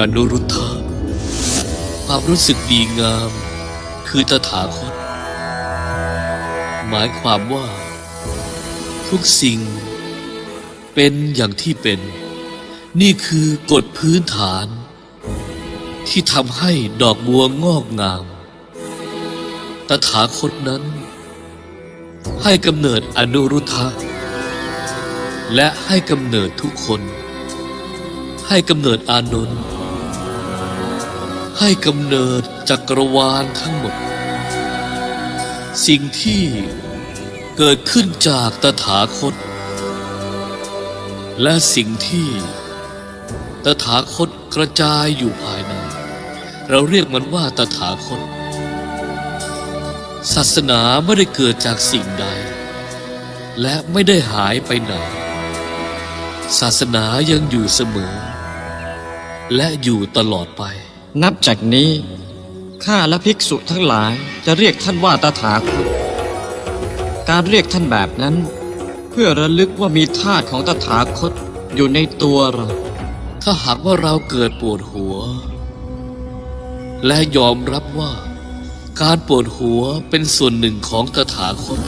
อนุรุทธะความรู้สึกดีงาม คือตถาคต หมายความว่า ทุกสิ่ง เป็นอย่างที่เป็น นี่คือกฎพื้นฐาน ที่ทำให้ดอกบัวงอกงาม ตถาคตนั้น ให้กำเนิดอนุรุทธะและให้กำเนิดทุกคน ให้กำเนิดอานนท์ ให้กำเนิดจักรวาลทั้งหมด สิ่งที่เกิดขึ้นจากตถาคต และสิ่งที่ตถาคตกระจายอยู่ภายใน เราเรียกมันว่าตถาคต ศาสนาไม่ได้เกิดจากสิ่งใด และไม่ได้หายไปไหน ศาสนายังอยู่เสมอ และอยู่ตลอดไป นับจากนี้ข้าและภิกษุทั้งหลายจะเรียกท่านว่าตถาคต การเรียกท่านแบบนั้น เพื่อระลึกว่ามีธาตุของตถาคตอยู่ในตัวเรา ถ้าหากว่าเราเกิดปวดหัว และยอมรับว่า การปวดหัวเป็นส่วนหนึ่งของตถาคต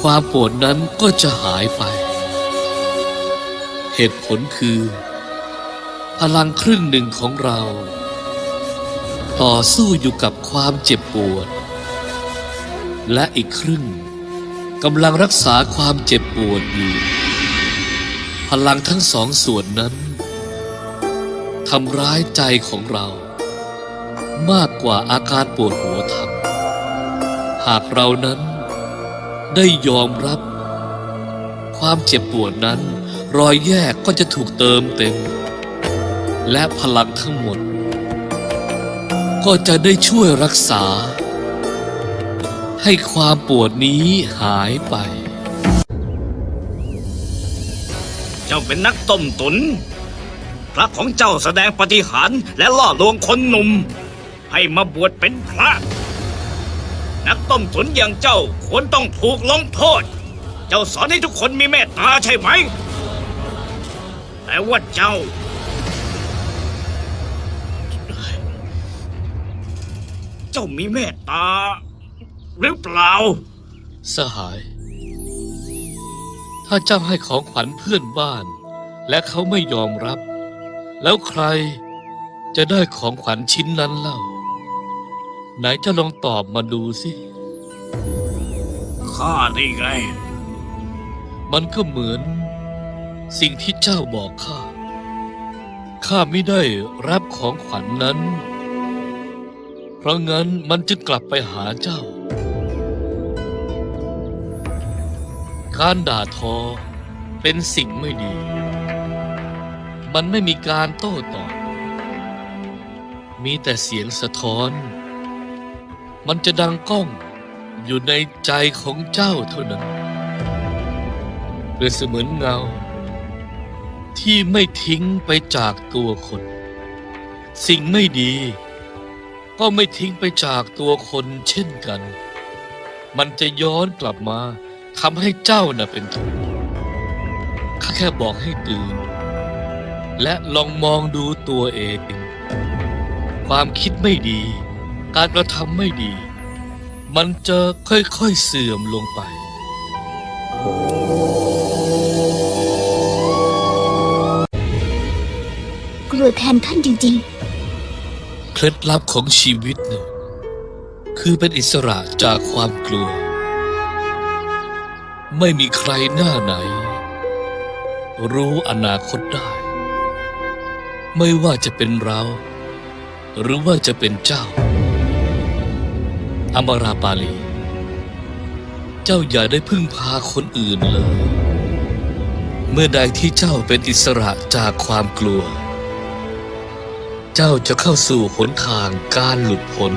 ความปวดนั้นก็จะหายไป เหตุผลคือ พลังครึ่งหนึ่งของเรา ต่อสู้อยู่กับความเจ็บปวด และอีกครึ่งกำลังรักษาความเจ็บปวดอยู่ พลังทั้งสองส่วนนั้นทำร้ายใจของเรา มากกว่าอาการปวดหัวทำหากเรานั้นได้ยอมรับ ความเจ็บปวดนั้น รอยแยกก็จะถูกเติมเต็ม และพลังทั้งหมด ก็จะได้ช่วยรักษา ให้ความปวดนี้หายไป เจ้าเป็นนักต้มตุน พระของเจ้าแสดงปฏิหารย์และล่อลวงคนหนุ่ม ให้มาบวชเป็นพระ นักต้มตุนอย่างเจ้าควรต้องถูกลงโทษ เจ้าสอนให้ทุกคนมีเมตตาใช่ไหม แต่ว่าเจ้า จ้ามีเมตตา หรือเปล่า สหาย ถ้าเจ้าให้ของขวัญเพื่อนบ้าน และเขาไม่ยอมรับ แล้วใครจะได้ของขวัญชิ้นนั้นเล่า ไหนเจะลองตอบมาดูสิข้าได้ไง มันก็เหมือน สิ่งที่เจ้าบอกข้า ข้าไม่ได้รับของขวัญนนั้นเพ ราะงั้นมันจึงกลับไปหาเจ้า การด่าทอเป็นสิ่งไม่ดี มันไม่มีการโต้ตอบ มีแต่เสียงสะท้อน มันจะดังก้องอยู่ในใจของเจ้าเท่านั้นเปรียบเสมือนเงา ที่ไม่ทิ้งไปจากตัวคน สิ่งไม่ดี ก็ไม่ทิ้งไปจากตัวคนเช่นกัน มันจะย้อนกลับมาทำให้เจ้าน่ะเป็นทุกข์ข้าแค่บอกให้ตื่น และลองมองดูตัวเอง ความคิดไม่ดี การกระทำไม่ดี มันจะค่อยๆเสื่อมลงไป กลัวแทนท่านจริงๆ เคล็ดลับของชีวิตเนี่ยคือเป็นอิสระจากความกลัว ไม่มีใครหน้าไหน รู้อนาคตได้ ไม่ว่าจะเป็นเรา หรือว่าจะเป็นเจ้า อมราปาลี เจ้าอย่าได้พึ่งพาคนอื่นเลย เมื่อใดที่เจ้าเป็นอิสระจากความกลัว เจ้าจะเข้าสู่หนทางการหลุดพ้น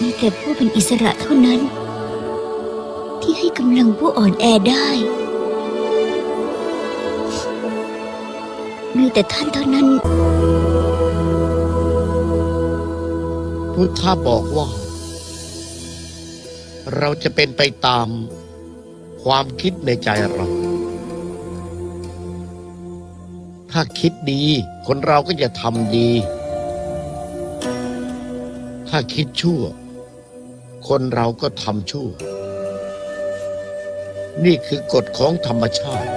มีแต่ผู้เป็นอิสระเท่านั้น ที่ให้กำลังผู้อ่อนแอได้ มีแต่ท่านเท่านั้น พุทธะบอกว่า เราจะเป็นไปตามความคิดในใจเรา ถ้าคิดดี คนเราก็จะทำดี ถ้าคิดชั่ว คนเราก็ทำชั่ว นี่คือกฎของธรรมชาติ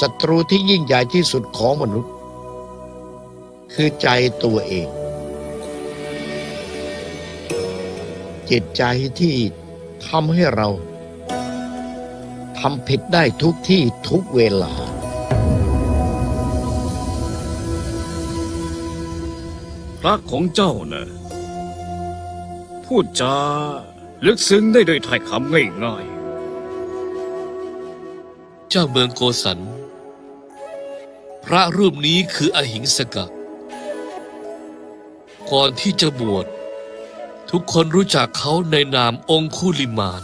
ศัตรูที่ยิ่งใหญ่ที่สุดของมนุษย์ คือใจตัวเอง จิตใจที่ทำให้เราทำผิดได้ทุกที่ทุกเวลา พระของเจ้าน่ะพูดจาลึกซึ้งได้ด้วยถ้อยคำง่ายเจ้าเมืองโกสัน พระรูปนี้คืออหิงสกะ ก่อนที่จะบวช ทุกคนรู้จักเขาในนามองคุลิมาน